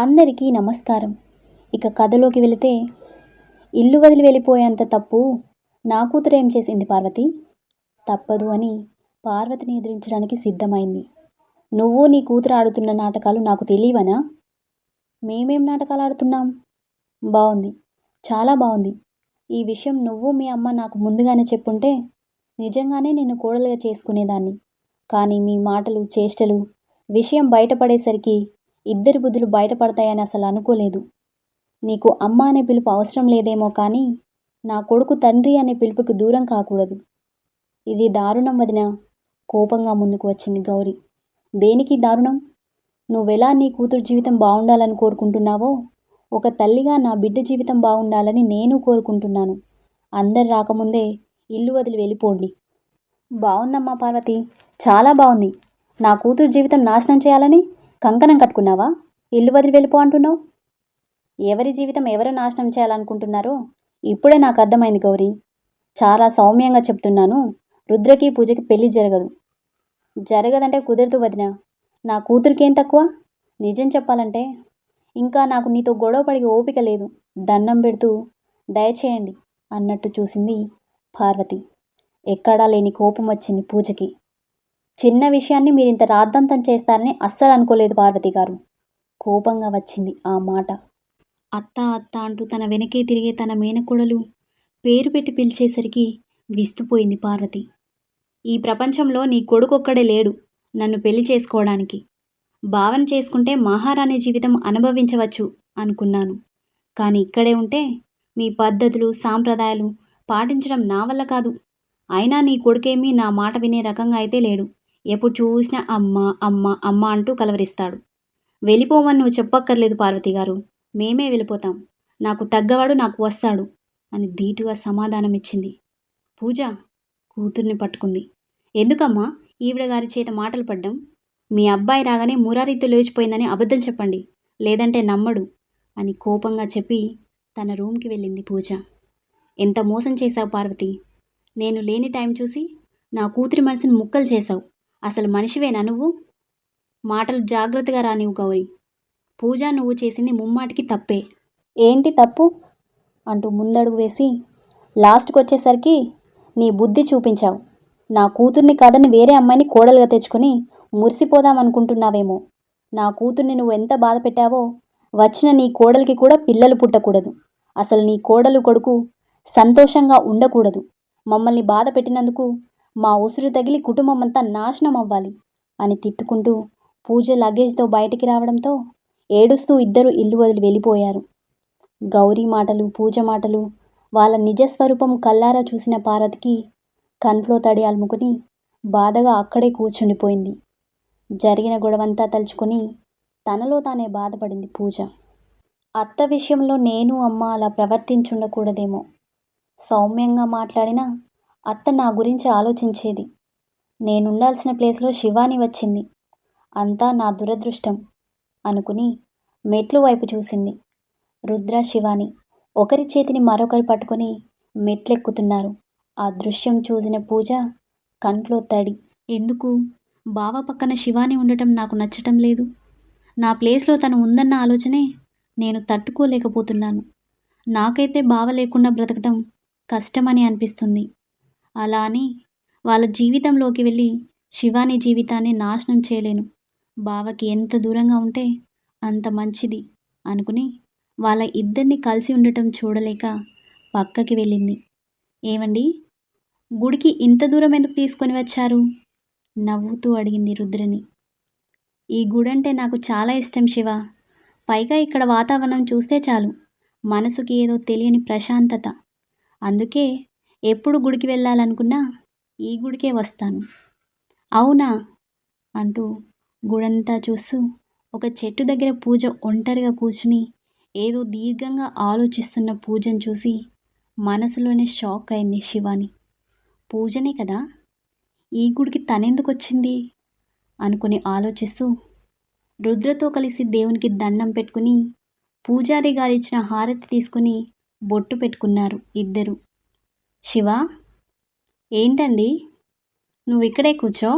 అందరికీ నమస్కారం. ఇక కథలోకి వెళితే ఇల్లు వదిలి వెళ్ళిపోయేంత తప్పు నా కూతురు ఏం చేసింది పార్వతి? తప్పదు అని పార్వతిని ఎదిరించడానికి సిద్ధమైంది. నువ్వు నీ కూతురు ఆడుతున్న నాటకాలు నాకు తెలియవనా? మేమేం నాటకాలు ఆడుతున్నాం? బాగుంది చాలా బాగుంది ఈ విషయం నువ్వు మీ అమ్మ నాకు ముందుగానే చెప్పుంటే నిజంగానే నేను కోడలుగా చేసుకునేదాన్ని. కానీ మీ మాటలు చేష్టలు విషయం బయటపడేసరికి ఇద్దరి బుద్ధులు బయటపడతాయని అసలు అనుకోలేదు. నీకు అమ్మ అనే పిలుపు అవసరం లేదేమో కానీ నా కొడుకు తండ్రి అనే పిలుపుకి దూరం కాకూడదు. ఇది దారుణం వదిన. కోపంగా ముందుకు వచ్చింది గౌరీ. దేనికి దారుణం? నువ్వెలా నీ కూతురు జీవితం బాగుండాలని కోరుకుంటున్నావో ఒక తల్లిగా నా బిడ్డ జీవితం బాగుండాలని నేను కోరుకుంటున్నాను. అందరు రాకముందే ఇల్లు వదిలి వెళ్ళిపోండి. బాగుందమ్మా పార్వతి. చాలా బాగుంది నా కూతురు జీవితం నాశనం చేయాలని కంకణం కట్టుకున్నావా? ఇల్లు వదిలి వెళ్ళిపో అంటున్నావు. ఎవరి జీవితం ఎవరు నాశనం చేయాలనుకుంటున్నారో ఇప్పుడే నాకు అర్థమైంది గౌరీ. చాలా సౌమ్యంగా చెప్తున్నాను. రుద్రకి పూజకి పెళ్ళి జరగదు. జరగదంటే కుదరదు వదిన. నా కూతురికేం తక్కువ? నిజం చెప్పాలంటే ఇంకా నాకు నీతో గొడవ పడి ఓపిక లేదు. దండం పెడుతూ దయచేయండి అన్నట్టు చూసింది పార్వతి. ఎక్కడా లేని కోపం వచ్చింది పూజకి. చిన్న విషయాన్ని మీరు ఇంత రాద్దంతం చేస్తారని అస్సలు అనుకోలేదు పార్వతి గారు. కోపంగా వచ్చింది ఆ మాట. అత్త అత్త అంటూ తన వెనకే తిరిగే తన మేనకోడలు పేరు పెట్టి పిలిచేసరికి విస్తుపోయింది పార్వతి. ఈ ప్రపంచంలో నీ కొడుకొక్కడే లేడు నన్ను పెళ్ళి చేసుకోవడానికి. భావన చేసుకుంటే మహారాణి జీవితం అనుభవించవచ్చు అనుకున్నాను. కానీ ఇక్కడే ఉంటే మీ పద్ధతులు సాంప్రదాయాలు పాటించడం నా వల్ల కాదు. అయినా నీ కొడుకేమీ నా మాట వినే రకంగా అయితే లేడు. ఎప్పుడు చూసినా అమ్మ అమ్మ అమ్మ అంటూ కలవరిస్తాడు. వెళ్ళిపోమని నువ్వు చెప్పక్కర్లేదు పార్వతి గారు. మేమే వెళ్ళిపోతాం. నాకు తగ్గవాడు నాకు వస్తాడు అని ధీటుగా సమాధానం ఇచ్చింది. పూజ కూతుర్ని పట్టుకుంది. ఎందుకమ్మా? ఈవిడ గారి చేత మాటలు పడ్డం? మీ అబ్బాయి రాగానే మురారీతో లేచిపోయిందని అబద్ధం చెప్పండి. లేదంటే నమ్మడు అని కోపంగా చెప్పి తన రూమ్కి వెళ్ళింది పూజ. ఎంత మోసం చేశావు పార్వతి? నేను లేని టైం చూసి నా కూతురి మనసుని ముక్కలు చేశావు. అసలు మనిషివేనా నువ్వు? మాటలు జాగ్రత్తగా రానివ్వు గౌరీ. పూజ నువ్వు చేసింది ముమ్మాటికి తప్పే. ఏంటి తప్పు? అంటూ ముందడుగు వేసి లాస్ట్కి వచ్చేసరికి నీ బుద్ధి చూపించావు. నా కూతుర్ని కాదని వేరే అమ్మాయిని కోడలుగా తెచ్చుకొని మురిసిపోదాం అనుకుంటున్నావేమో నా కూతుర్ని నువ్వు ఎంత బాధ పెట్టావో వచ్చిన నీ కోడలికి కూడా పిల్లలు పుట్టకూడదు. అసలు నీ కోడలు కొడుకు సంతోషంగా ఉండకూడదు. మమ్మల్ని బాధ పెట్టినందుకు మా ఉసురు తగిలి కుటుంబం అంతా నాశనం అవ్వాలి అని తిట్టుకుంటూ పూజ లగేజ్తో బయటికి రావడంతో ఏడుస్తూ ఇద్దరు ఇల్లు వదిలి వెళ్ళిపోయారు. గౌరీ మాటలు పూజ మాటలు వాళ్ళ నిజస్వరూపం కల్లారా చూసిన పార్వతికి కంట్లో తడి అలుముకుని బాధగా అక్కడే కూర్చుండిపోయింది. జరిగిన గొడవంతా తలుచుకొని తనలో తానే బాధపడింది పూజ. అత్త విషయంలో నేను అమ్మ అలా ప్రవర్తించుండకూడదేమో. సౌమ్యంగా మాట్లాడినా అత్త నా గురించి ఆలోచించేది. నేనుండాల్సిన ప్లేస్లో శివాని వచ్చింది. అంతా నా దురదృష్టం అనుకుని మెట్లు వైపు చూసింది. రుద్ర శివాని ఒకరి చేతిని మరొకరు పట్టుకొని మెట్లెక్కుతున్నారు. ఆ దృశ్యం చూసిన పూజ కంట్లో తడి. ఎందుకు? బావ పక్కన శివాని ఉండటం నాకు నచ్చటం లేదు. నా ప్లేస్లో తను ఉందన్న ఆలోచనే నేను తట్టుకోలేకపోతున్నాను. నాకైతే బావ లేకుండా బ్రతకటం కష్టమని అనిపిస్తుంది. అలా అని వాళ్ళ జీవితంలోకి వెళ్ళి శివాని జీవితాన్ని నాశనం చేయలేను. బావకి ఎంత దూరంగా ఉంటే అంత మంచిది అనుకుని వాళ్ళ ఇద్దరిని కలిసి ఉండటం చూడలేక పక్కకి వెళ్ళింది. ఏమండి? గుడికి ఇంత దూరం ఎందుకు తీసుకొని వచ్చారు? నవ్వుతూ అడిగింది రుద్రని. ఈ గుడంటే నాకు చాలా ఇష్టం శివ. పైగా ఇక్కడ వాతావరణం చూస్తే చాలు. మనసుకి ఏదో తెలియని ప్రశాంతత. అందుకే ఎప్పుడు గుడికి వెళ్ళాలనుకున్నా ఈ గుడికే వస్తాను. అవునా? అంటూ గుడంతా చూస్తూ ఒక చెట్టు దగ్గర పూజ ఒంటరిగా కూర్చుని ఏదో దీర్ఘంగా ఆలోచిస్తున్న పూజను చూసి మనసులోనే షాక్ అయింది శివాని. పూజనే కదా? ఈ గుడికి తనెందుకు వచ్చింది? అనుకుని ఆలోచిస్తూ రుద్రతో కలిసి దేవునికి దండం పెట్టుకుని పూజారి గారు ఇచ్చిన హారతి తీసుకుని బొట్టు పెట్టుకున్నారు ఇద్దరు. శివ ఏంటండి? నువ్వు ఇక్కడే కూర్చో.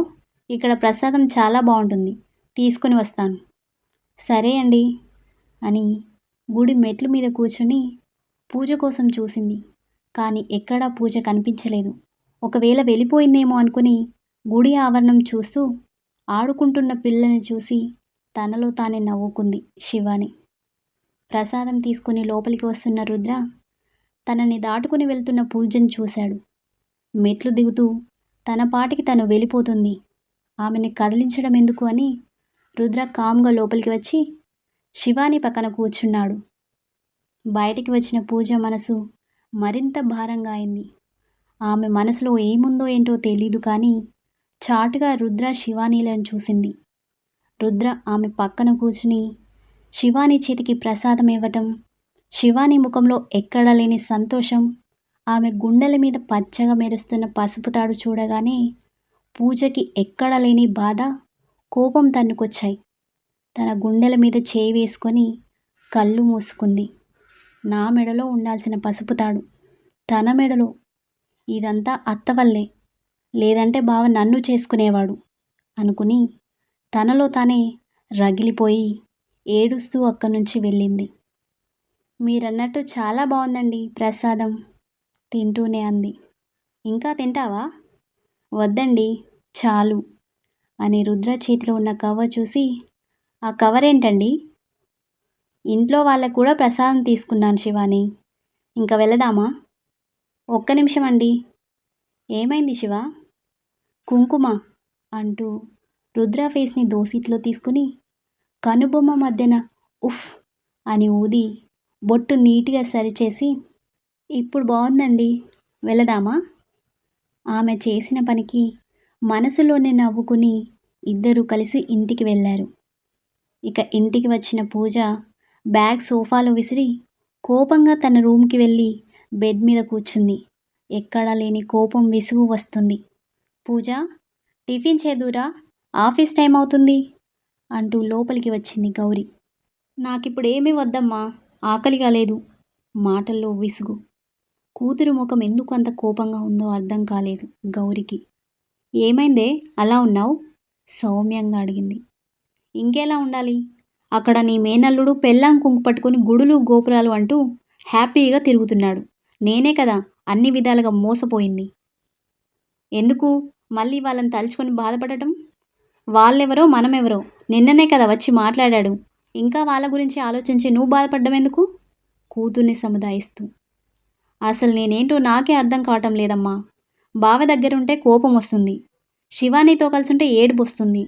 ఇక్కడ ప్రసాదం చాలా బాగుంటుంది. తీసుకుని వస్తాను. సరే అండి అని గుడి మెట్ల మీద కూర్చుని పూజ కోసం చూసింది. కానీ ఎక్కడా పూజ కనిపించలేదు. ఒకవేళ వెళ్ళిపోయిందేమో అనుకుని గుడి ఆవరణం చూస్తూ ఆడుకుంటున్న పిల్లని చూసి తనలో తానే నవ్వుకుంది శివాని. ప్రసాదం తీసుకుని లోపలికి వస్తున్న రుద్ర తనని దాటుకుని వెళ్తున్న పూజను చూశాడు. మెట్లు దిగుతూ తన పాటికి తను వెళ్ళిపోతుంది. ఆమెని కదిలించడం ఎందుకు అని రుద్ర కామ్గా లోపలికి వచ్చి శివాని పక్కన కూర్చున్నాడు. బయటికి వచ్చిన పూజ మనసు మరింత భారంగా అయింది. ఆమె మనసులో ఏముందో ఏంటో తెలీదు కానీ చాటుగా రుద్ర శివానీలను చూసింది. రుద్ర ఆమె పక్కన కూర్చుని శివాని చేతికి ప్రసాదం ఇవ్వటం శివాని ముఖంలో ఎక్కడా లేని సంతోషం. ఆమె గుండెల మీద పచ్చగా మెరుస్తున్న పసుపు తాడు చూడగానే పూజకి ఎక్కడా లేని బాధ కోపం తన్నుకొచ్చాయి. తన గుండెల మీద చేయి వేసుకొని కళ్ళు మూసుకుంది. నా మెడలో ఉండాల్సిన పసుపు తాడు. తన మెడలో. ఇదంతా అత్త వల్లే. లేదంటే బావ నన్ను చేసుకునేవాడు అనుకుని తనలో తానే రగిలిపోయి ఏడుస్తూ అక్కడి నుంచి వెళ్ళింది. మీరన్నట్టు చాలా బాగుందండి ప్రసాదం. తింటూనే అంది. ఇంకా తింటావా? వద్దండి చాలు అని రుద్ర చేతిలో ఉన్న కవర్ చూసి ఆ కవర్ ఏంటండి ఇంట్లో వాళ్ళకు కూడా ప్రసాదం తీసుకున్నాను శివాని. ఇంకా వెళదామా? ఒక్క నిమిషం అండి. ఏమైంది శివ? కుంకుమ అంటూ రుద్ర ఫేస్ని దోసిట్లో తీసుకుని కనుబొమ్మ మధ్యన ఉఫ్ అని ఊది బొట్టు నీట్గా సరిచేసి ఇప్పుడు బాగుందండి వెళదామా? ఆమె చేసిన పనికి మనసులోనే నవ్వుకుని ఇద్దరూ కలిసి ఇంటికి వెళ్ళారు. ఇక ఇంటికి వచ్చిన పూజ బ్యాగ్ సోఫాలో విసిరి కోపంగా తన రూమ్కి వెళ్ళి బెడ్ మీద కూర్చుంది. ఎక్కడా లేని కోపం విసుగు వస్తుంది. పూజ టిఫిన్ చేదురా? ఆఫీస్ టైం అవుతుంది అంటూ లోపలికి వచ్చింది గౌరీ. నాకిప్పుడు ఏమీ వద్దమ్మా. ఆకలిగా లేదు. మాటల్లో విసుగు. కూతురు ముఖం ఎందుకు అంత కోపంగా ఉందో అర్థం కాలేదు గౌరికి. ఏమైందే? అలా ఉన్నావు? సౌమ్యంగా అడిగింది. ఇంకెలా ఉండాలి? అక్కడ నీ మేనల్లుడు పెళ్ళాం కుంకు పట్టుకొని గుడులు గోపురాలు అంటూ హ్యాపీగా తిరుగుతున్నాడు. నేనే కదా అన్ని విధాలుగా మోసపోయింది. ఎందుకు? మళ్ళీ వాళ్ళని తలుచుకొని బాధపడటం? వాళ్ళెవరో మనమెవరో? నిన్ననే కదా వచ్చి మాట్లాడాడు. ఇంకా వాళ్ళ గురించి ఆలోచించి నువ్వు బాధపడ్డం ఎందుకు? కూతుర్ని సముదాయిస్తూ. అసలు నేనేంటో నాకే అర్థం కావటం లేదమ్మా. బావ దగ్గర ఉంటే కోపం వస్తుంది. శివానీతో కలిసి ఉంటే ఏడుపు వస్తుంది.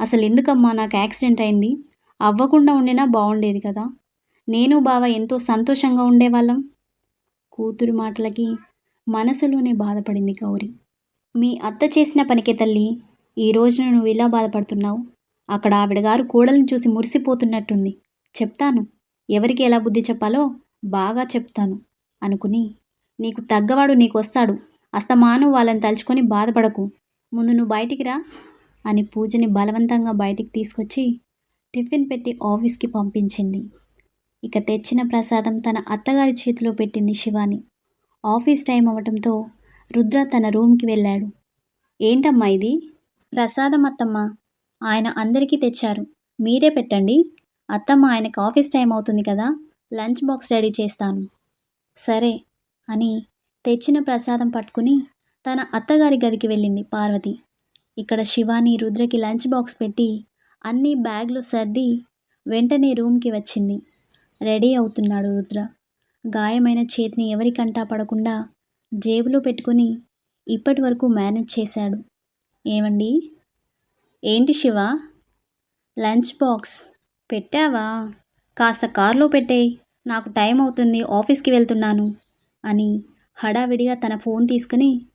అసలు ఎందుకమ్మా నాకు యాక్సిడెంట్ అయింది? అవ్వకుండా ఉండినా బాగుండేది కదా. నేను బావ ఎంతో సంతోషంగా ఉండేవాళ్ళం. కూతురు మాటలకి మనసులోనే బాధపడింది గౌరి. మీ అత్త చేసిన పనికే తల్లి ఈ రోజున నువ్వు ఇలా బాధపడుతున్నావు? అక్కడ ఆవిడగారు కోడల్ని చూసి మురిసిపోతున్నట్టుంది. చెప్తాను ఎవరికి ఎలా బుద్ధి చెప్పాలో బాగా చెప్తాను అనుకుని నీకు తగ్గవాడు నీకు వస్తాడు అస్తమాను వాళ్ళని తలుచుకొని బాధపడకు ముందు నువ్వు బయటికి రా అని పూజని బలవంతంగా బయటికి తీసుకొచ్చి టిఫిన్ పెట్టి ఆఫీస్కి పంపించింది. ఇక తెచ్చిన ప్రసాదం తన అత్తగారి చేతిలో పెట్టింది శివాని. ఆఫీస్ టైం అవ్వటంతో రుద్ర తన రూమ్కి వెళ్ళాడు. ఏంటమ్మా ఇది? ప్రసాదం అత్తమ్మ ఆయన అందరికీ తెచ్చారు. మీరే పెట్టండి. అత్తమ్మ ఆయనకు ఆఫీస్ టైం అవుతుంది కదా లంచ్ బాక్స్ రెడీ చేస్తాను. సరే అని తెచ్చిన ప్రసాదం పట్టుకుని తన అత్తగారి గదికి వెళ్ళింది పార్వతి. ఇక్కడ శివాని రుద్రకి లంచ్ బాక్స్ పెట్టి అన్ని బ్యాగ్లు సర్ది వెంటనే రూమ్కి వచ్చింది. రెడీ అవుతున్నాడు రుద్ర. గాయమైన చేతిని ఎవరికంటా పడకుండా జేబులో పెట్టుకుని ఇప్పటి వరకు మేనేజ్ చేశాడు. ఏమండి ఏంటి శివ? లంచ్ బాక్స్ పెట్టావా? కాస్త కార్లో పెట్టేయ్. నాకు టైం అవుతుంది ఆఫీస్కి వెళ్తున్నాను అని హడావిడిగా తన ఫోన్ తీసుకుని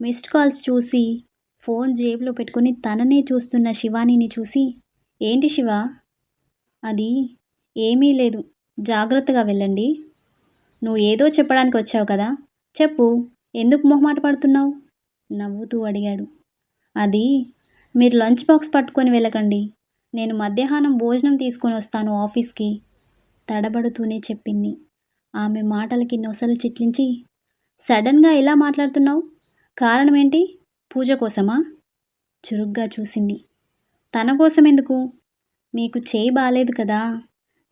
మిస్డ్ కాల్స్ చూసి ఫోన్ జేబులో పెట్టుకుని తననే చూస్తున్న శివానీని చూసి ఏంటి శివ? అది ఏమీ లేదు. జాగ్రత్తగా వెళ్ళండి. నువ్వు ఏదో చెప్పడానికి వచ్చావు కదా. చెప్పు. ఎందుకు మొహమాట పడుతున్నావు? నవ్వుతూ అడిగాడు. అది మీరు లంచ్ బాక్స్ పట్టుకొని వెళ్ళకండి. నేను మధ్యాహ్నం భోజనం తీసుకొని వస్తాను ఆఫీస్కి. తడబడుతూనే చెప్పింది. ఆమె మాటలకి నొసలు చిట్లించి సడన్గా ఎలా మాట్లాడుతున్నావు? కారణం ఏంటి పూజ కోసమా? చురుగ్గా చూసింది. తన కోసం ఎందుకు మీకు చేయి బాలేదు కదా?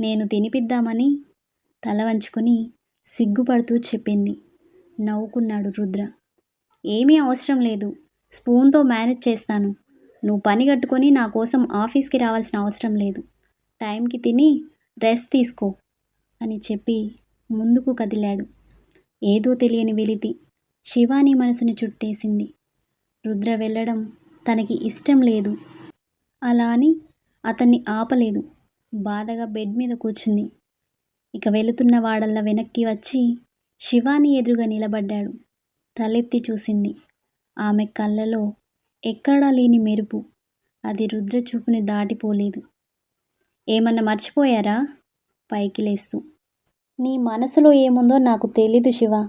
నేను తినిపిద్దామని తల వంచుకొని సిగ్గుపడుతూ చెప్పింది. నవ్వుకున్నాడు రుద్ర. ఏమీ అవసరం లేదు. స్పూన్తో మేనేజ్ చేస్తాను. నువ్వు పని కట్టుకొని నా కోసం ఆఫీస్కి రావాల్సిన అవసరం లేదు. టైంకి తిని రెస్ట్ తీసుకో అని చెప్పి ముందుకు కదిలాడు. ఏదో తెలియని వెలితి శివాని మనసుని చుట్టేసింది. రుద్ర వెళ్ళడం తనకి ఇష్టం లేదు. అలా అని అతన్ని ఆపలేదు. బాధగా బెడ్ మీద కూర్చుంది. ఇక వెళుతున్న వాడల్లా వెనక్కి వచ్చి శివాని ఎదురుగా నిలబడ్డాడు. తలెత్తి చూసింది. ఆమె కళ్ళలో ఎక్కడా లేని మెరుపు. అది రుద్ర చూపుని దాటిపోలేదు. ఏమన్నా మర్చిపోయారా? పైకి లేస్తూ. నీ మనసులో ఏముందో నాకు తెలీదు శివ.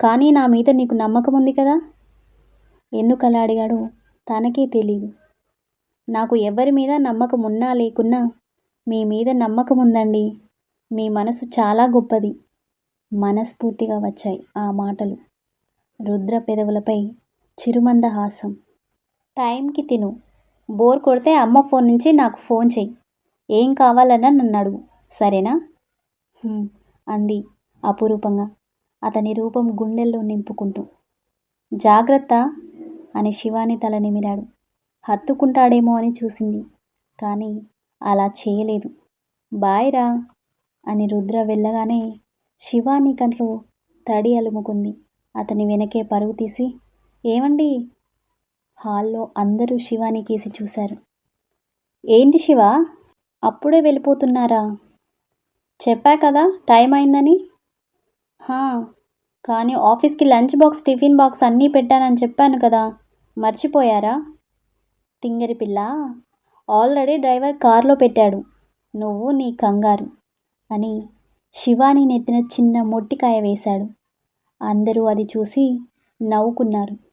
కానీ నా మీద నీకు నమ్మకం ఉంది కదా? ఎందుకలా అడిగాడు? తనకే తెలీదు. నాకు ఎవరి మీద నమ్మకం ఉన్నా లేకున్నా మీ మీద నమ్మకం ఉందండి. మీ మనసు చాలా గొప్పది. మనస్ఫూర్తిగా వచ్చాయి ఆ మాటలు. రుద్ర పెదవులపై చిరుమందహాసం. టైంకి తిను. బోర్ కొడితే అమ్మ ఫోన్ నుంచి నాకు ఫోన్ చెయ్యి. ఏం కావాలన్నా నన్ను అడుగు. సరేనా? అంది అపురూపంగా. అతని రూపం గుండెల్లో నింపుకుంటూ. జాగ్రత్త అని శివాని తల నిమిరాడు. హత్తుకుంటాడేమో అని చూసింది. కానీ అలా చేయలేదు. బాయ్ రా అని రుద్ర వెళ్ళగానే శివాని కంట్లో తడి అలుముకుంది. అతని వెనకే పరుగు తీసి ఏమండి? హాల్లో అందరూ శివాని కేసి చూశారు. ఏంటి శివ? అప్పుడే వెళ్ళిపోతున్నారా? చెప్పా కదా టైం అయిందని? హా కానీ ఆఫీస్కి లంచ్ బాక్స్ టిఫిన్ బాక్స్ అన్నీ పెట్టానని చెప్పాను కదా మర్చిపోయారా? తింగరి పిల్ల ఆల్రెడీ డ్రైవర్ కార్లో పెట్టాడు నువ్వు నీ కంగారు అని శివాని నెత్తిన చిన్న మొట్టికాయ వేశాడు. అందరూ అది చూసి నవ్వుకున్నారు.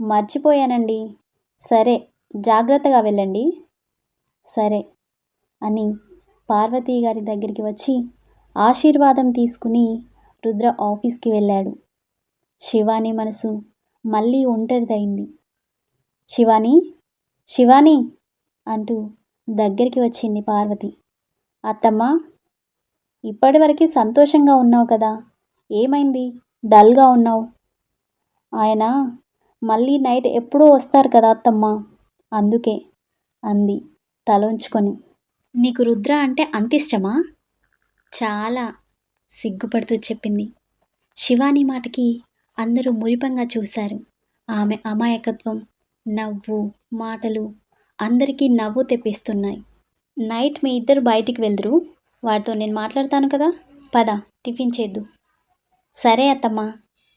మర్చిపోయానండి. సరే జాగ్రత్తగా వెళ్ళండి. సరే అని పార్వతీ గారి దగ్గరికి వచ్చి ఆశీర్వాదం తీసుకుని రుద్ర ఆఫీస్కి వెళ్ళాడు. శివాని మనసు మళ్ళీ ఒంటరిదైంది. శివాని శివాని అంటూ దగ్గరికి వచ్చింది పార్వతి. అత్తమ్మ ఇప్పటివరకు సంతోషంగా ఉన్నావు కదా. ఏమైంది? డల్గా ఉన్నావు. ఆయన మళ్ళీ నైట్ ఎప్పుడూ వస్తారు కదా అత్తమ్మ. అందుకే అంది తలొంచుకొని నీకు రుద్ర అంటే అంత ఇష్టమా? చాలా సిగ్గుపడుతూ చెప్పింది. శివాని మాటకి అందరూ మురిపంగా చూశారు. ఆమె అమాయకత్వం నవ్వు మాటలు అందరికీ నవ్వు తెప్పిస్తున్నాయి. నైట్ మీ ఇద్దరు బయటికి వెళ్దురు. వాటితో నేను మాట్లాడతాను కదా. పద టిఫిన్ చేద్దు. సరే అత్తమ్మ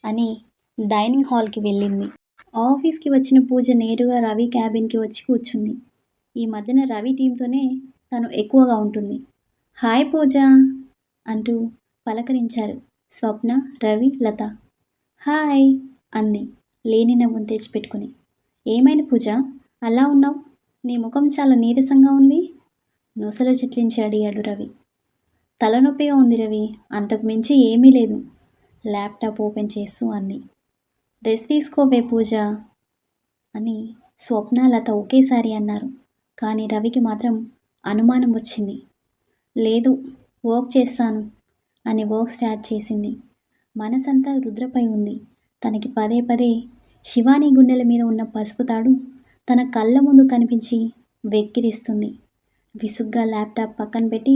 అని డైనింగ్ హాల్కి వెళ్ళింది. ఆఫీస్కి వచ్చిన పూజ నేరుగా రవి క్యాబిన్కి వచ్చి కూర్చుంది. ఈ మధ్యన రవి టీంతోనే తను ఎక్కువగా ఉంటుంది. హాయ్ పూజ! అంటూ పలకరించారు స్వప్న రవి లత. హాయ్! అంది లేని నవ్వును తెచ్చిపెట్టుకుని. ఏమైంది పూజ? అలా ఉన్నావు? నీ ముఖం చాలా నీరసంగా ఉంది? నొసలు చిట్లించి అడిగాడు రవి. తలనొప్పిగా ఉంది రవి అంతకు మించి ఏమీ లేదు. ల్యాప్టాప్ ఓపెన్ చేస్తూ అంది. డ్రెస్ తీసుకోవే పూజ అని స్వప్న లత ఒకేసారి అన్నారు. కానీ రవికి మాత్రం అనుమానం వచ్చింది. లేదు వర్క్ చేస్తాను అని వర్క్ స్టార్ట్ చేసింది. మనసంతా రుద్రపై ఉంది. తనకి పదే పదే శివాని గుండెల మీద ఉన్న పసుపు తాడు తన కళ్ళ ముందు కనిపించి వెక్కిరిస్తుంది. విసుగ్గా ల్యాప్టాప్ పక్కన పెట్టి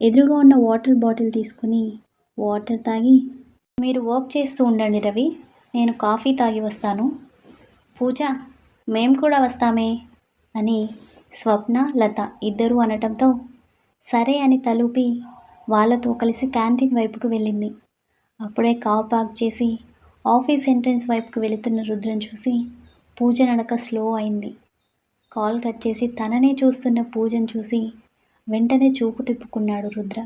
ఎదురుగా ఉన్న వాటర్ బాటిల్ తీసుకుని వాటర్ తాగి మీరు వర్క్ చేస్తూ ఉండండి రవి. నేను కాఫీ తాగి వస్తాను. పూజ మేం కూడా వస్తామే అని స్వప్న లత ఇద్దరూ అనటంతో సరే అని తలూపి వాళ్ళతో కలిసి క్యాంటీన్ వైపుకు వెళ్ళింది. అప్పుడే కార్ పార్క్ చేసి ఆఫీస్ ఎంట్రన్స్ వైపుకు వెళుతున్న రుద్రం చూసి పూజ నడక స్లో అయింది. కాల్ కట్ చేసి తననే చూస్తున్న పూజను చూసి వెంటనే చూపు తిప్పుకున్నాడు రుద్ర.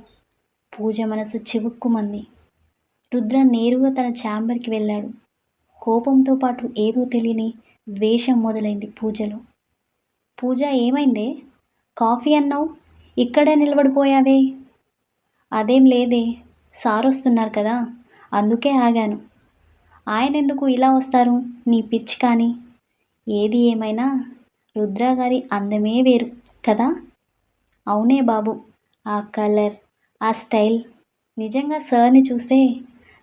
పూజ మనసు చివుక్కుమంది. రుద్ర నేరుగా తన ఛాంబర్కి వెళ్ళాడు. కోపంతో పాటు ఏదో తెలియని ద్వేషం మొదలైంది పూజలో. పూజ ఏమైందే? కాఫీ అన్నావు? ఇక్కడే నిలబడిపోయావే? అదేం లేదే సార్ వస్తున్నారు కదా అందుకే ఆగాను. ఆయన ఎందుకు ఇలా వస్తారు? నీ పిచ్చి కానీ. ఏది ఏమైనా? రుద్ర గారి అందమే వేరు కదా? అవునే బాబు ఆ కలర్ ఆ స్టైల్. నిజంగా సార్ని చూస్తే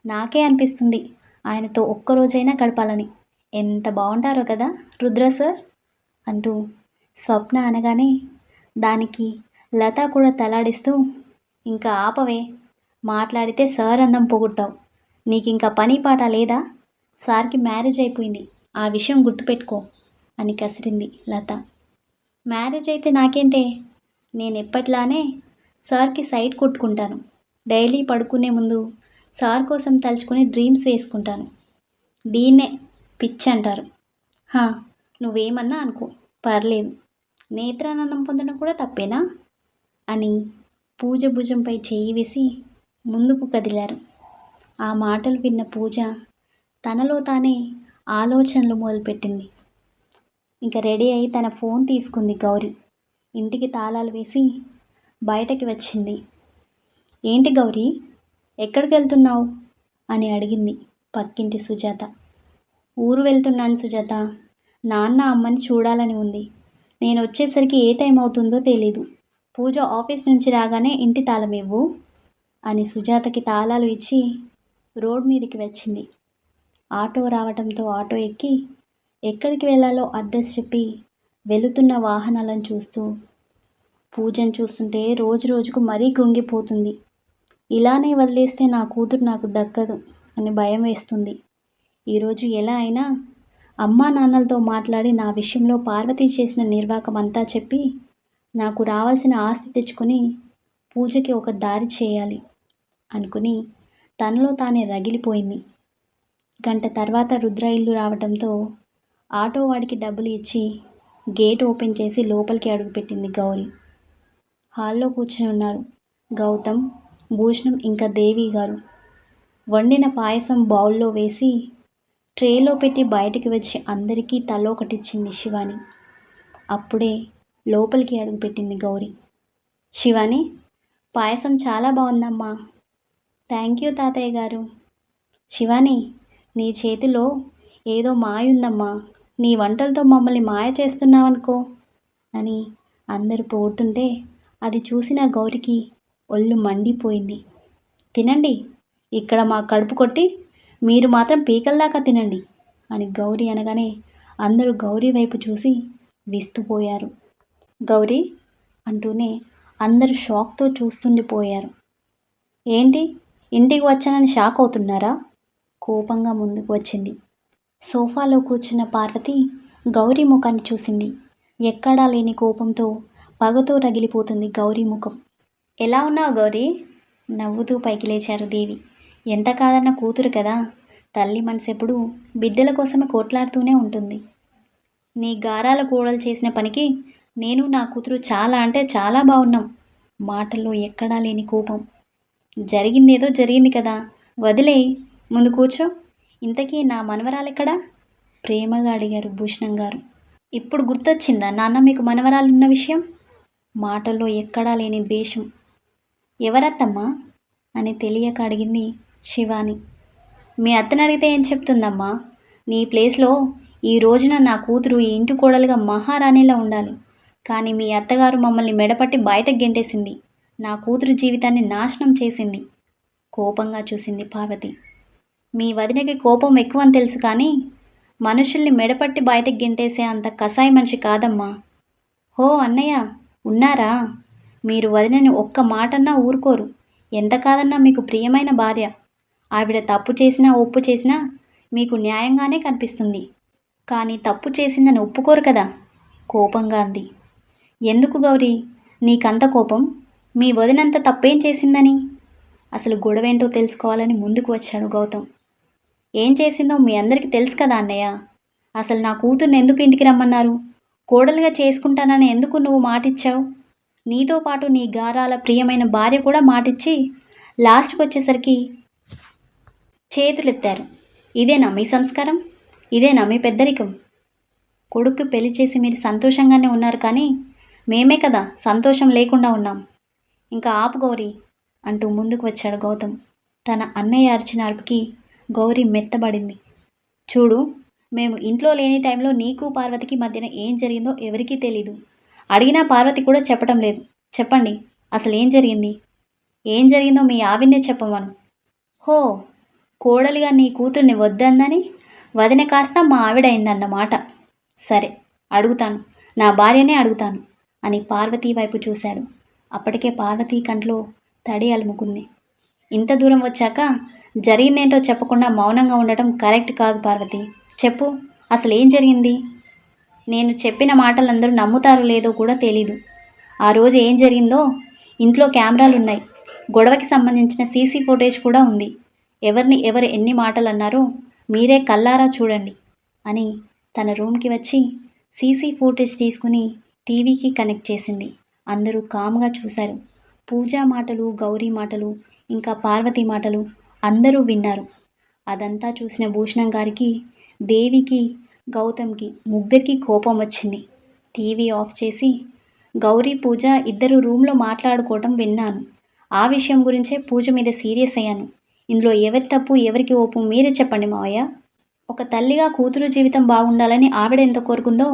నాకే అనిపిస్తుంది. ఆయనతో ఒక్కరోజైనా గడపాలని. ఎంత బాగుంటారో కదా రుద్ర సార్! అంటూ స్వప్న అనగానే దానికి లత కూడా తలాడిస్తూ ఇంకా ఆపవే మాట్లాడితే సార్ అందం పొగుడతావు నీకు ఇంకా పని పాట లేదా? సార్కి మ్యారేజ్ అయిపోయింది ఆ విషయం గుర్తుపెట్టుకో అని కసిరింది లత. మ్యారేజ్ అయితే నాకేంటే నేను ఎప్పట్లానే సార్కి సైట్ కొట్టుకుంటాను. డైలీ పడుకునే ముందు సార్ కోసం తలుచుకుని డ్రీమ్స్ వేసుకుంటాను. దీన్నే పిచ్చి అంటారు. హా నువ్వేమన్నా అనుకో. పర్లేదు. నేత్రానందం పొందడం కూడా తప్పేనా? అని పూజ భుజంపై చేయి వేసి ముందుకు కదిలారు. ఆ మాటలు విన్న పూజ తనలో తానే ఆలోచనలు మొదలుపెట్టింది. ఇంకా రెడీ అయి తన ఫోన్ తీసుకుంది గౌరీ. ఇంటికి తాళాలు వేసి బయటకి వచ్చింది. ఏంటి గౌరీ? ఎక్కడికి వెళ్తున్నావు అని అడిగింది పక్కింటి సుజాత. ఊరు వెళ్తున్నాను సుజాత. నాన్న అమ్మని చూడాలని ఉంది. నేను వచ్చేసరికి ఏ టైం అవుతుందో తెలీదు. పూజ ఆఫీస్ నుంచి రాగానే ఇంటి తాళం ఇవ్వు అని సుజాతకి తాళాలు ఇచ్చి రోడ్ మీదకి వచ్చింది. ఆటో రావడంతో ఆటో ఎక్కి ఎక్కడికి వెళ్ళాలో అడ్రస్ చెప్పి వెళుతున్న వాహనాలను చూస్తూ పూజను చూస్తుంటే రోజు రోజుకు మరీ కృంగిపోతుంది. ఇలానే వదిలేస్తే నా కూతురు నాకు దక్కదు అని భయం వేస్తుంది. ఈరోజు ఎలా అయినా అమ్మా నాన్నలతో మాట్లాడి నా విషయంలో పార్వతి చేసిన నిర్వాకం అంతా చెప్పి నాకు రావాల్సిన ఆస్తి తెచ్చుకొని పూజకి ఒక దారి చేయాలి అనుకుని తనలో తానే రగిలిపోయింది. గంట తర్వాత రుద్ర ఇల్లు రావడంతో ఆటో వాడికి డబ్బులు ఇచ్చి గేట్ ఓపెన్ చేసి లోపలికి అడుగుపెట్టింది గౌరీ. హాల్లో కూర్చుని ఉన్నారు. గౌతమ్ భూషణం ఇంకా దేవి గారు. వండిన పాయసం బౌల్లో వేసి ట్రేలో పెట్టి బయటికి వచ్చి అందరికీ తల ఒకటిచ్చింది శివాని. అప్పుడే లోపలికి అడుగుపెట్టింది గౌరీ. శివాని పాయసం చాలా బాగుందమ్మా థ్యాంక్ యూ తాతయ్య గారు. శివాని నీ చేతిలో ఏదో మాయ ఉందమ్మా. నీ వంటలతో మమ్మల్ని మాయ చేస్తున్నావనుకో. అని అందరూ పోతుంటే అది చూసిన గౌరికి ఒళ్ళు మండిపోయింది. తినండి ఇక్కడ మా కడుపు కొట్టి మీరు మాత్రం పీకల్దాకా తినండి అని గౌరీ అనగానే అందరూ గౌరీ వైపు చూసి విస్తుపోయారు. గౌరీ అంటూనే అందరూ షాక్తో చూస్తుండిపోయారు. ఏంటి ఇంటికి వచ్చానని షాక్ అవుతున్నారా? కోపంగా ముందుకు వచ్చింది. సోఫాలో కూర్చున్న పార్వతి గౌరీ ముఖాన్ని చూసింది. ఎక్కడా లేని కోపంతో పగతో రగిలిపోతుంది గౌరీ ముఖం. ఎలా ఉన్నావు గౌరీ? నవ్వుతూ పైకి లేచారు దేవి. ఎంత కాదన్న కూతురు కదా? తల్లి మనసు ఎప్పుడు బిడ్డల కోసమే కోట్లాడుతూనే ఉంటుంది. నీ గారాల కోడలు చేసిన పనికి నేను నా కూతురు చాలా అంటే చాలా బాగున్నాం. మాటల్లో ఎక్కడా లేని కోపం. జరిగిందేదో జరిగింది కదా. వదిలే ముందు కూర్చో. ఇంతకీ నా మనవరాలెక్కడా? ప్రేమగా అడిగారు భూషణం గారు. ఇప్పుడు గుర్తొచ్చిందా నాన్న మీకు మనవరాలున్న విషయం? మాటల్లో ఎక్కడా లేని ద్వేషం. ఎవరత్తమ్మా? అని తెలియక అడిగింది శివాని. మీ అత్తని అడిగితే ఏం చెప్తుందమ్మా? నీ ప్లేస్లో ఈ రోజున నా కూతురు ఈ ఇంటి కోడలుగా మహారాణిలా ఉండాలి. కానీ మీ అత్తగారు మమ్మల్ని మెడపట్టి బయటకు గెంటేసింది. నా కూతురు జీవితాన్ని నాశనం చేసింది. కోపంగా చూసింది పార్వతి. మీ వదినకి కోపం ఎక్కువ అని తెలుసు కానీ మనుషుల్ని మెడపట్టి బయటకు గెంటేసే అంత కసాయి మనిషి కాదమ్మా. హో అన్నయ్య ఉన్నారా? మీరు వదినని ఒక్క మాటన్నా ఊరుకోరు. ఎంత కాదన్నా మీకు ప్రియమైన భార్య. ఆవిడ తప్పు చేసినా ఒప్పు చేసినా మీకు న్యాయంగానే కనిపిస్తుంది. కానీ తప్పు చేసిందని ఒప్పుకోరు కదా? కోపంగా అంది. ఎందుకు గౌరీ? నీకంత కోపం? మీ వదినంత తప్పేం చేసిందని? అసలు గొడవేంటో తెలుసుకోవాలని ముందుకు వచ్చాడు గౌతమ్. ఏం చేసిందో మీ అందరికీ తెలుసు కదా అన్నయ్య. అసలు నా కూతుర్ని ఎందుకు ఇంటికి రమ్మన్నారు? కోడలుగా చేసుకుంటానని ఎందుకు నువ్వు మాటిచ్చావు? నీతో పాటు నీ గారాల ప్రియమైన భార్య కూడా మాటిచ్చి లాస్ట్కి వచ్చేసరికి చేతులెత్తారు. ఇదేనా మీ సంస్కారం? ఇదేనా మీ పెద్దరికం? కొడుకు పెళ్ళి చేసి మీరు సంతోషంగానే ఉన్నారు కానీ మేమే కదా సంతోషం లేకుండా ఉన్నాం. ఇంకా ఆపు గౌరీ అంటూ ముందుకు వచ్చాడు గౌతమ్. తన అన్నయ్య అరిచిన అరుపుకి గౌరీ మెత్తబడింది. చూడు మేము ఇంట్లో లేని టైంలో నీకు పార్వతికి మధ్యన ఏం జరిగిందో ఎవరికీ తెలీదు. అడిగినా పార్వతి కూడా చెప్పటం లేదు. చెప్పండి అసలు ఏం జరిగింది? ఏం జరిగిందో మీ ఆవిడనే చెప్పమను. హో కోడలిగా నీ కూతుర్ని వద్దందని? వదిన కాస్త మా ఆవిడైందన్నమాట. సరే అడుగుతాను. నా భార్యనే అడుగుతాను అని పార్వతీ వైపు చూశాడు. అప్పటికే పార్వతీ కంట్లో తడి అలుముకుంది. ఇంత దూరం వచ్చాక జరిగిందేంటో చెప్పకుండా మౌనంగా ఉండటం కరెక్ట్ కాదు పార్వతి. చెప్పు అసలు ఏం జరిగింది? నేను చెప్పిన మాటలు అందరూ నమ్ముతారో లేదో కూడా తెలీదు. ఆ రోజు ఏం జరిగిందో? ఇంట్లో కెమెరాలు ఉన్నాయి గొడవకి సంబంధించిన సీసీ ఫుటేజ్ కూడా ఉంది. ఎవరిని ఎవరు ఎన్ని మాటలు అన్నారో మీరే కల్లారా చూడండి అని తన రూమ్కి వచ్చి సీసీ ఫుటేజ్ తీసుకుని టీవీకి కనెక్ట్ చేసింది. అందరూ కామ్గా చూశారు. పూజా మాటలు గౌరీ మాటలు ఇంకా పార్వతి మాటలు అందరూ విన్నారు. అదంతా చూసిన భూషణం గారికి దేవికి గౌతమ్కి ముగ్గురికి కోపం వచ్చింది. టీవీ ఆఫ్ చేసి గౌరీ పూజ ఇద్దరు రూమ్లో మాట్లాడుకోవటం విన్నాను. ఆ విషయం గురించే పూజ మీద సీరియస్ అయ్యాను. ఇందులో ఎవరి తప్పు ఎవరికి ఓపు మీరే చెప్పండి మావయ్య. ఒక తల్లిగా కూతురు జీవితం బాగుండాలని ఆవిడ ఎంత కోరుకుందో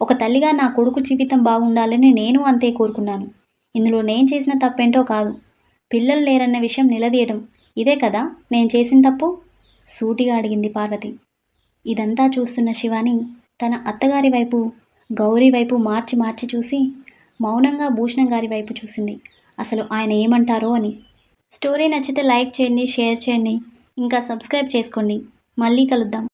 ఒక తల్లిగా నా కొడుకు జీవితం బాగుండాలని నేను అంతే కోరుకున్నాను. ఇందులో నేను చేసిన తప్పేంటో కాదు. పిల్లలు లేరన్న విషయం నిలదీయడం ఇదే కదా నేను చేసిన తప్పు? సూటిగా అడిగింది పార్వతి. ఇదంతా చూస్తున్న శివాని తన అత్తగారి వైపు గౌరీ వైపు మార్చి మార్చి చూసి మౌనంగా భూషణం గారి వైపు చూసింది. అసలు ఆయన ఏమంటారో అని. స్టోరీ నచ్చితే లైక్ చేయండి షేర్ చేయండి. ఇంకా సబ్స్క్రైబ్ చేసుకోండి. మళ్ళీ కలుద్దాం.